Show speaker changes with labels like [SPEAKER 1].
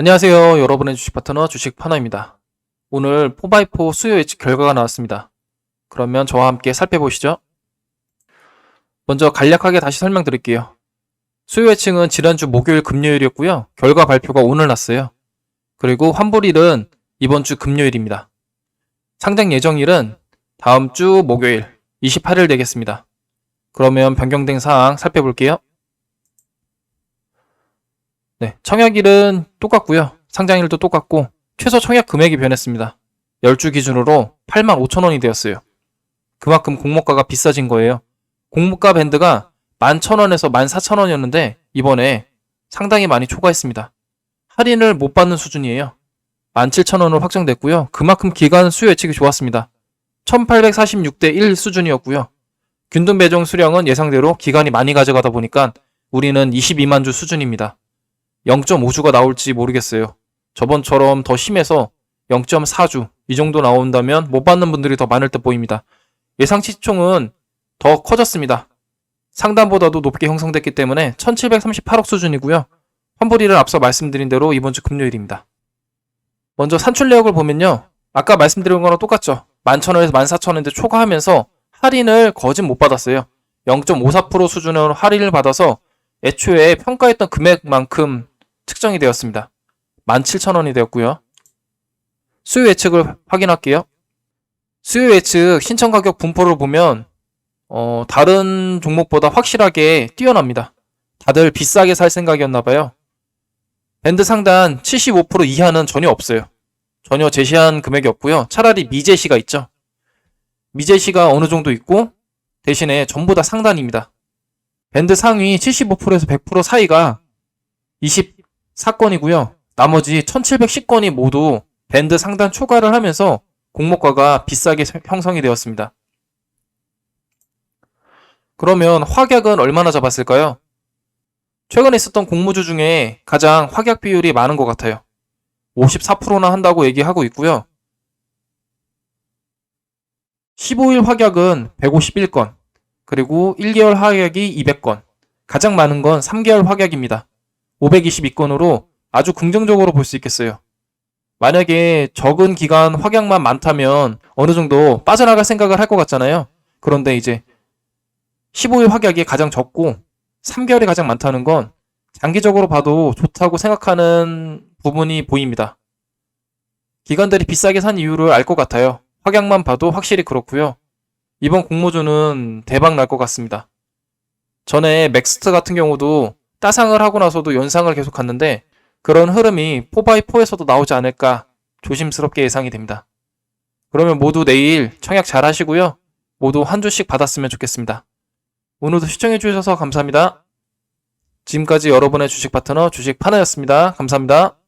[SPEAKER 1] 안녕하세요. 여러분의 주식 파트너 주식 파너입니다. 오늘 4x4 수요 예측 결과가 나왔습니다. 그러면 저와 함께 살펴보시죠. 먼저 간략하게 다시 설명드릴게요. 수요 예측은 지난주 목요일 금요일이었고요. 결과 발표가 오늘 났어요. 그리고 환불일은 이번 주 금요일입니다. 상장 예정일은 다음 주 목요일 28일 되겠습니다. 그러면 변경된 사항 살펴볼게요. 네, 청약일은 똑같고요. 상장일도 똑같고 최소 청약 금액이 변했습니다. 10주 기준으로 8만 5천 원이 되었어요. 그만큼 공모가가 비싸진 거예요. 공모가 밴드가 11,000원에서 14,000원이었는데 이번에 상당히 많이 초과했습니다. 할인을 못 받는 수준이에요. 17,000원으로 확정됐고요. 그만큼 기간 수요 예측이 좋았습니다. 1846대 1 수준이었고요. 균등 배정 수량은 예상대로 기간이 많이 가져가다 보니까 우리는 22만 주 수준입니다. 0.5주가 나올지 모르겠어요. 저번처럼 더 심해서 0.4주 이 정도 나온다면 못 받는 분들이 더 많을 듯 보입니다. 예상 시총은 더 커졌습니다. 상단보다도 높게 형성됐기 때문에 1738억 수준이고요. 환불일은 앞서 말씀드린 대로 이번 주 금요일입니다. 먼저 산출 내역을 보면요. 아까 말씀드린 거랑 똑같죠. 11,000원에서 14,000원인데 초과하면서 할인을 거진 못 받았어요. 0.54% 수준으로 할인을 받아서 애초에 평가했던 금액만큼 측정이 되었습니다. 17,000원이 되었고요. 수요 예측을 확인할게요. 수요 예측 신청 가격 분포를 보면 어, 다른 종목보다 확실하게 뛰어납니다. 다들 비싸게 살 생각이었나 봐요. 밴드 상단 75% 이하는 전혀 없어요. 전혀 제시한 금액이 없고요. 차라리 미제시가 있죠. 미제시가 어느 정도 있고 대신에 전부 다 상단입니다. 밴드 상위 75%에서 100% 사이가 24건이고요. 나머지 1710건이 모두 밴드 상단 초과를 하면서 공모가가 비싸게 형성이 되었습니다. 그러면 확약은 얼마나 잡았을까요? 최근에 있었던 공모주 중에 가장 확약 비율이 많은 것 같아요. 54%나 한다고 얘기하고 있고요. 15일 확약은 151건, 그리고 1개월 확약이 200건, 가장 많은 건 3개월 확약입니다. 522건으로 아주 긍정적으로 볼 수 있겠어요. 만약에 적은 기간 확약만 많다면 어느 정도 빠져나갈 생각을 할 것 같잖아요. 그런데 이제 15일 확약이 가장 적고 3개월이 가장 많다는 건 장기적으로 봐도 좋다고 생각하는 부분이 보입니다. 기관들이 비싸게 산 이유를 알 것 같아요. 확약만 봐도 확실히 그렇고요. 이번 공모주는 대박 날 것 같습니다. 전에 맥스트 같은 경우도 따상을 하고 나서도 연상을 계속 갔는데 그런 흐름이 4x4에서도 나오지 않을까 조심스럽게 예상이 됩니다. 그러면 모두 내일 청약 잘 하시고요. 모두 한 주씩 받았으면 좋겠습니다. 오늘도 시청해주셔서 감사합니다. 지금까지 여러분의 주식 파트너 주식 파너였습니다. 감사합니다.